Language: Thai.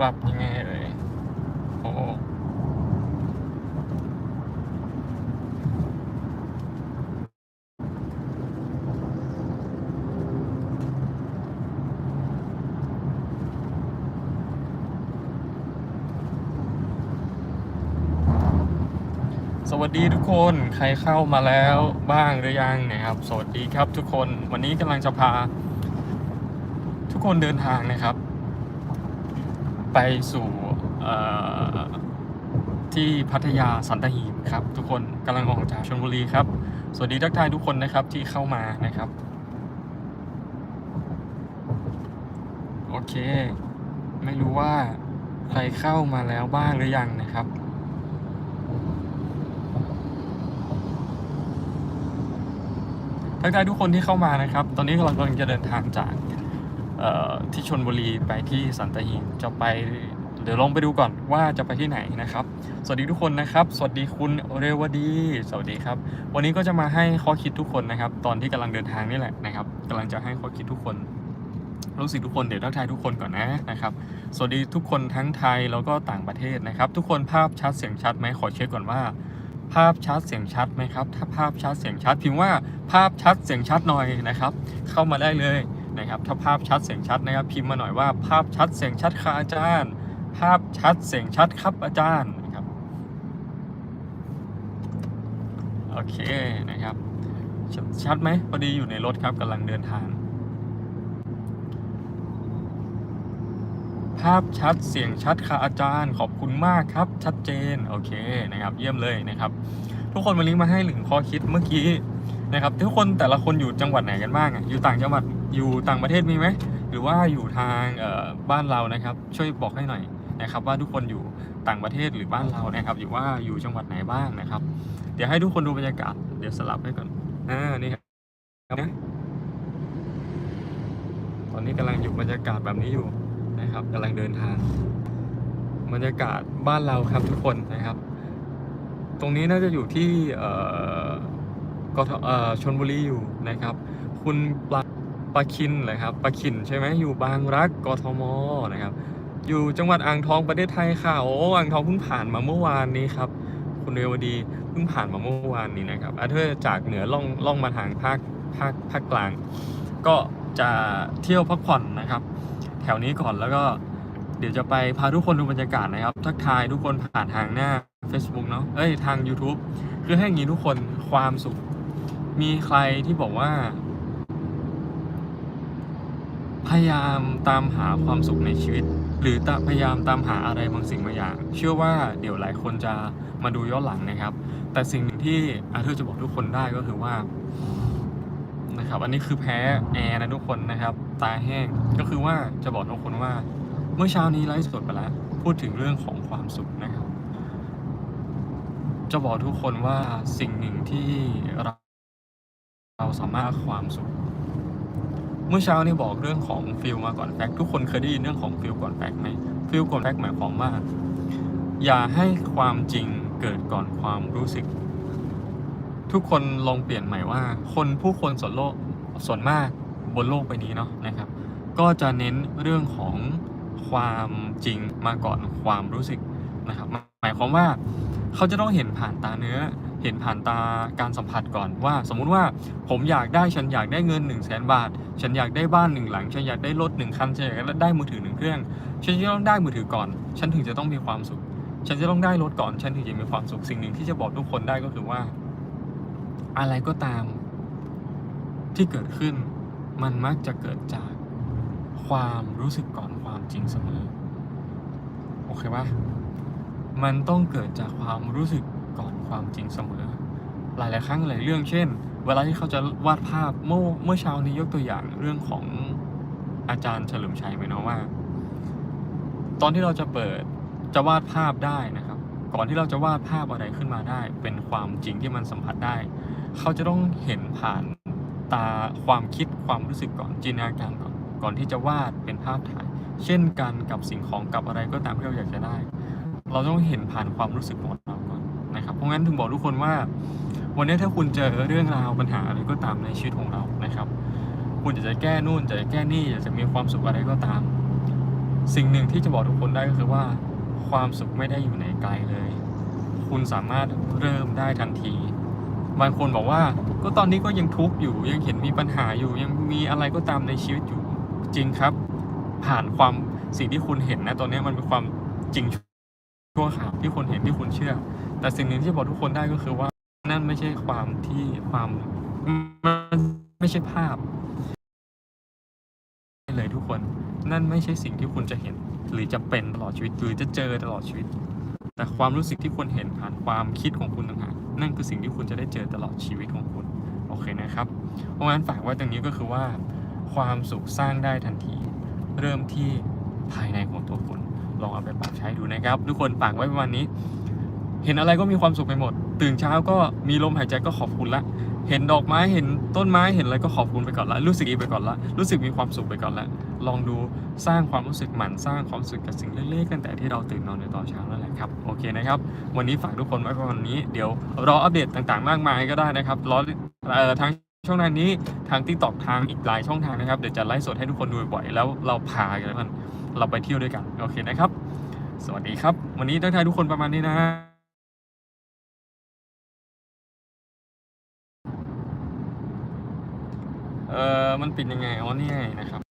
ปรับยังไงเอ่ยโอ้สวัสดีทุกคนใครเข้ามาแล้วบ้างหรือยังนะครับ สวัสดีครับทุกคนวันนี้กำลังจะพา ทุกคนเดินทางนะครับ ไปสู่ที่พัทยาสันตหีบครับ ทุกคนกำลังออกจากชลบุรีครับ สวัสดีทักทายทุกคนนะครับที่เข้ามานะครับ โอเค ไม่รู้ว่าใครเข้ามาแล้วบ้างหรือยังนะครับทักทายทุกคนที่เข้ามานะครับ ตอนนี้เรากำลังจะเดินทางจาก ที่ชนบุรีไปที่สันตหีบจะไปเดี๋ยวลองไปดูก่อนว่าจะไปที่ไหนนะครับ สวัสดีทุกคนนะครับ สวัสดีคุณเรวดี สวัสดีครับ วันนี้ก็จะมาให้ข้อคิดทุกคนนะครับ ตอนที่กำลังเดินทางนี่แหละนะครับกำลังจะให้ข้อคิดทุกคน รู้สึกทุกคนเดี๋ยวทักทายทุกคนก่อนนะนะครับ สวัสดีทุกคนทั้งไทยแล้วก็ต่างประเทศนะครับ ทุกคนภาพชัดเสียงชัดไหมขอเช็คก่อนว่า ภาพชัดเสียงชัดไหมครับ ถ้าภาพชัดเสียงชัดพิมพ์ว่าภาพชัดเสียงชัดหน่อยนะครับ เข้ามาได้เลย นะครับ ถ้าภาพชัดเสียงชัดนะครับ พิมพ์มาหน่อยว่าภาพชัดเสียงชัดค่ะอาจารย์ ภาพชัดเสียงชัดครับอาจารย์นะครับโอเคนะครับชัดชัดไหมพอดีอยู่ในรถครับกำลังเดินทาง ภาพชัดเสียงชัดค่ะอาจารย์ ขอบคุณมากครับ ชัดเจนโอเคนะครับ เยี่ยมเลยนะครับ ทุกคนวันนี้มาให้หนึ่งข้อคิดเมื่อกี้นะครับ ทุกคนแต่ละคนอยู่จังหวัดไหนกันบ้างอยู่ต่างจังหวัด อยู่ต่างประเทศมีไหมหรือว่าอยู่ทางบ้านเรานะครับ ช่วยบอกให้หน่อยนะครับว่าทุกคนอยู่ต่างประเทศหรือบ้านเรานะครับ อยู่ว่าอยู่จังหวัดไหนบ้างนะครับ เดี๋ยวให้ทุกคนดูบรรยากาศเดี๋ยวสลับให้ก่อนอ่านี่ครับนะตอนนี้กำลังอยู่บรรยากาศแบบนี้อยู่นะครับกำลังเดินทาง บรรยากาศบ้านเราครับทุกคนนะครับ ตรงนี้น่าจะอยู่ที่เอ่อกทเอ่อชนบุรีอยู่นะครับ คุณปลา ปลาคินเลยครับปลาคินใช่ไหมอยู่บางรักกทมนะครับ อยู่จังหวัดอ่างทองประเทศไทยค่ะโอ้อ่างทองเพิ่งผ่านมาเมื่อวานนี้ครับคุณเรวดีเพิ่งผ่านมาเมื่อวานนี้นะครับอาเธอจากเหนือล่องล่องมาทางภาคภาคภาคกลาง ก็จะเที่ยวพักผ่อนนะครับ แถวนี้ก่อนแล้วก็เดี๋ยวจะไปพาทุกคนดูบรรยากาศนะครับ ทักทายทุกคนผ่านทางหน้า Facebook เนาะเอ้ยทาง YouTube คือให้งี้ทุกคนความสุข มีใครที่บอกว่า พยายามตามหาความสุขในชีวิต หรือพยายามตามหาอะไรบางสิ่งบางอย่าง เชื่อว่าเดี๋ยวหลายคนจะมาดูย้อนหลังนะครับ แต่สิ่งหนึ่งที่อาเธอร์จะบอกทุกคนได้ก็คือว่านะครับอันนี้คือแพ้แอร์นะทุกคนนะครับ ตาแห้งก็คือว่าจะบอกทุกคนว่า เมื่อเช้านี้ไลฟ์สดไปแล้ว พูดถึงเรื่องของความสุขนะครับ จะบอกทุกคนว่าสิ่งหนึ่งที่เราเราสามารถความสุข เมื่อเช้านี้บอกเรื่องของฟิลมาก่อนแฟกทุกคนเคยได้ยินเรื่องของฟิลก่อนแฟกไหมฟิลก่อนแฟกหมายความว่า อย่าให้ความจริงเกิดก่อนความรู้สึก ทุกคนลองเปลี่ยนใหม่ว่า คนผู้คนส่วนโลกส่วนมากบนโลกใบนี้เนาะนะครับ ก็จะเน้นเรื่องของความจริงมาก่อนความรู้สึกนะครับ หมายความว่าเขาจะต้องเห็นผ่านตาเนื้อ เห็นผ่านตาการสัมผัสก่อนว่า สมมุติว่าผมอยากได้ฉันอยากได้เงิน1นึ่งแสนบาท ฉันอยากได้บ้านหนึ่งหลัง ฉันอยากได้รถหนึ่งคันฉันอยากได้มือถือหนึ่งเครื่อง ฉันจะต้องได้มือถือก่อน ฉันถึงจะต้องมีความสุข ฉันจะต้องได้รถก่อน ฉันถึงจะมีความสุขสิ่งหนึ่งที่จะบอกทุกคนได้ก็คือว่า อะไรก็ตาม ที่เกิดขึ้น มันมักจะเกิดจากความรู้สึกก่อนความจริงเสมอโอเคปะมันต้องเกิดจากความรู้สึก ก่อนความจริงเสมอ หลายๆครั้งหลายเรื่องเช่น เวลาที่เขาจะวาดภาพเมื่อเมื่อเช้านี้ยกตัวอย่างเรื่องของอาจารย์เฉลิมชัยไปเนาะว่า ตอนที่เราจะเปิดจะวาดภาพได้นะครับ ก่อนที่เราจะวาดภาพอะไรขึ้นมาได้ เป็นความจริงที่มันสัมผัสได้ เขาจะต้องเห็นผ่านตาความคิดความรู้สึกก่อนจินตนาการก่อนก่อนที่จะวาดเป็นภาพถ่าย เช่นกันกับสิ่งของกับอะไรก็ตามที่เราอยากจะได้ เราต้องเห็นผ่านความรู้สึกของเราก่อ นะครับ เพราะงั้นถึงบอกทุกคนว่า วันนี้ถ้าคุณเจอเรื่องราวปัญหาอะไรก็ตามในชีวิตของเรานะครับ คุณอยากจะแก้นู่นจะแก้นี่อยากจะมีความสุขอะไรก็ตาม สิ่งหนึ่งที่จะบอกทุกคนได้ก็คือว่า ความสุขไม่ได้อยู่ไหนไกลเลย คุณสามารถเริ่มได้ทันทีบางคนบอกว่าก็ตอนนี้ก็ยังทุกข์อยู่ยังเห็นมีปัญหาอยู่ยังมีอะไรก็ตามในชีวิตอยู่จริงครับ ผ่านความสิ่งที่คุณเห็นนะตอนนี้มันเป็นความจริงชั่วขาวที่คุณเห็นที่คุณเชื่อ แต่สิ่งหนึ่งที่บอกทุกคนได้ก็คือว่านั่นไม่ใช่ความที่ความมันไม่ใช่ภาพเลยทุกคน นั่นไม่ใช่สิ่งที่คุณจะเห็น หรือจะเป็นตลอดชีวิตหรือจะเจอตลอดชีวิต แต่ความรู้สึกที่คุณเห็นผ่านความคิดของคุณต่างหากนั่นคือสิ่งที่คุณจะได้เจอตลอดชีวิตของคุณโอเคนะครับ เพราะงั้นฝากไว้ตรงนี้ก็คือว่า ความสุขสร้างได้ทันที เริ่มที่ภายในของตัวคุณลองเอาไปปรับใช้ดูนะครับ ทุกคนฝากไว้ประมาณนี้ เห็นอะไรก็มีความสุขไปหมด ตื่นเช้าก็มีลมหายใจก็ขอบคุณละ เห็นดอกไม้เห็นต้นไม้เห็นอะไรก็ขอบคุณไปก่อนละ รู้สึกดีไปก่อนละ รู้สึกมีความสุขไปก่อนละ ลองดูสร้างความรู้สึกหมั่นสร้างความรู้สึกกับสิ่งเล็กๆตั้งแต่ที่เราตื่นนอนในตอนเช้านั่นแหละครับ โอเคนะครับ วันนี้ฝากทุกคนไว้ประมาณนี้ เดี๋ยวรออัปเดตต่างๆ มากมายก็ได้นะครับ รอเอ่อทางช่องทางนี้ทาง t ิ k t o k ทางอีกหลายช่องทางนะครับ เดี๋ยวจะไลฟ์สดให้ทุกคนดูบ่อยๆแล้วเราพากันแล้วกันเราไปเที่ยวด้วยกัน โอเคนะครับ สวัสดีครับ วันนี้ทักทายทุกคนประมาณนี้นะ เออมันปิดยังไงอ๋อนี่ไงนะครับ